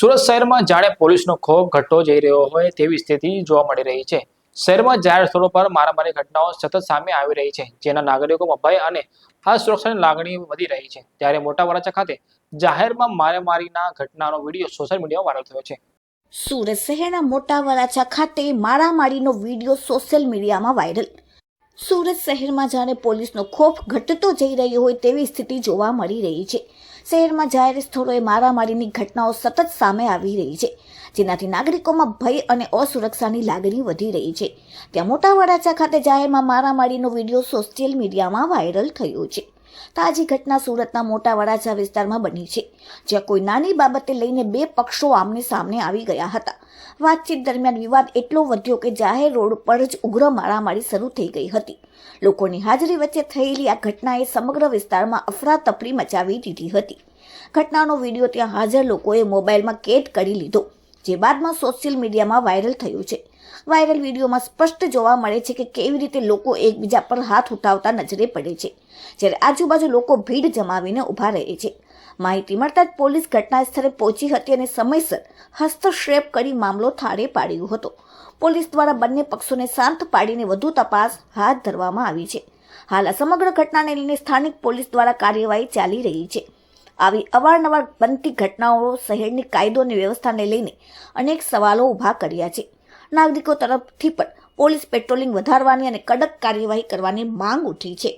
સુરત શહેરમાં જાણે પોલીસનો ખોફ ઘટતો જઈ રહ્યો હોય તેવી સ્થિતિ જોવા મળી રહી છે. શહેરમાં જાહેર સ્થળો પર મારામારી ઘટનાઓ સતત સામે આવી રહી છે, જેના નાગરિકોમાં ભય અને અસુરક્ષાની લાગણી વધી રહી છે. ત્યારે મોટા વરાછા ખાતે જાહેરમાં મારામારીના ઘટનાનો વીડિયો સોશિયલ મીડિયામાં વાયરલ થયો છે. સુરત શહેરના મોટા વરાછા ખાતે મારામારીનો વીડિયો સોશિયલ મીડિયામાં વાયરલ. સુરત શહેરમાં જાણે પોલીસનો ખોફ ઘટતો જઈ રહ્યો હોય તેવી સ્થિતિ જોવા મળી રહી છે. શહેરમાં જાહેર સ્થળોએ મારામારીની ઘટનાઓ સતત સામે આવી રહી છે. જેનાથી નાગરિકોમાં ભય અને અસુરક્ષાની લાગણી વધી રહી છે. ત્યાં મોટા વડાચા ખાતે જાહેરમાં મારામારીનો વીડિયો સોશિયલ મીડિયામાં વાયરલ થયો છે. તાજી ઘટના સુરતના મોટા વડાજા વિસ્તારમાં બની છે, જ્યાં કોઈ નાની બાબતે લઈને બે પક્ષો આમને સામને આવી ગયા હતા. વાતચીત દરમિયાન વિવાદ એટલો વધ્યો કે જાહેર રોડ પર જ ઉગ્ર મારામારી શરૂ થઈ ગઈ હતી. લોકોની હાજરી વચ્ચે થયેલી આ ઘટનાએ સમગ્ર વિસ્તારમાં અફરાતફરી મચાવી દીધી હતી. ઘટનાનો વીડિયો ત્યાં હાજર લોકોએ મોબાઈલમાં કેદ કરી લીધો. જે બાદમાં સોશિયલ મીડિયામાં વાયરલ થયું છે. વાયરલ વિડીયોમાં સ્પષ્ટ જોવા મળે છે કે કેવી રીતે લોકો એકબીજા પર હાથ ઉઠાવતા નજરે પડે છે, જ્યારે આજુબાજુ લોકો ભીડ જમાવીને ઊભા રહે છે. માહિતી મળતા જ પોલીસ ઘટના સ્થળે પહોંચી હતી અને સમયસર હસ્તક્ષેપ કરી મામલો થાળે પાડ્યો હતો. પોલીસ દ્વારા બંને પક્ષોને શાંત પાડીને વધુ તપાસ હાથ ધરવામાં આવી છે. હાલ આ સમગ્ર ઘટનાને લઈને સ્થાનિક પોલીસ દ્વારા કાર્યવાહી ચાલી રહી છે. આવી અવારનવાર બનતી ઘટનાઓ શહેરની કાયદો અને વ્યવસ્થાને લઈને અનેક સવાલો ઊભા કર્યા છે. નાગરિકો તરફથી પણ પોલીસ પેટ્રોલિંગ વધારવાની અને કડક કાર્યવાહી કરવાની માંગ ઉઠી છે.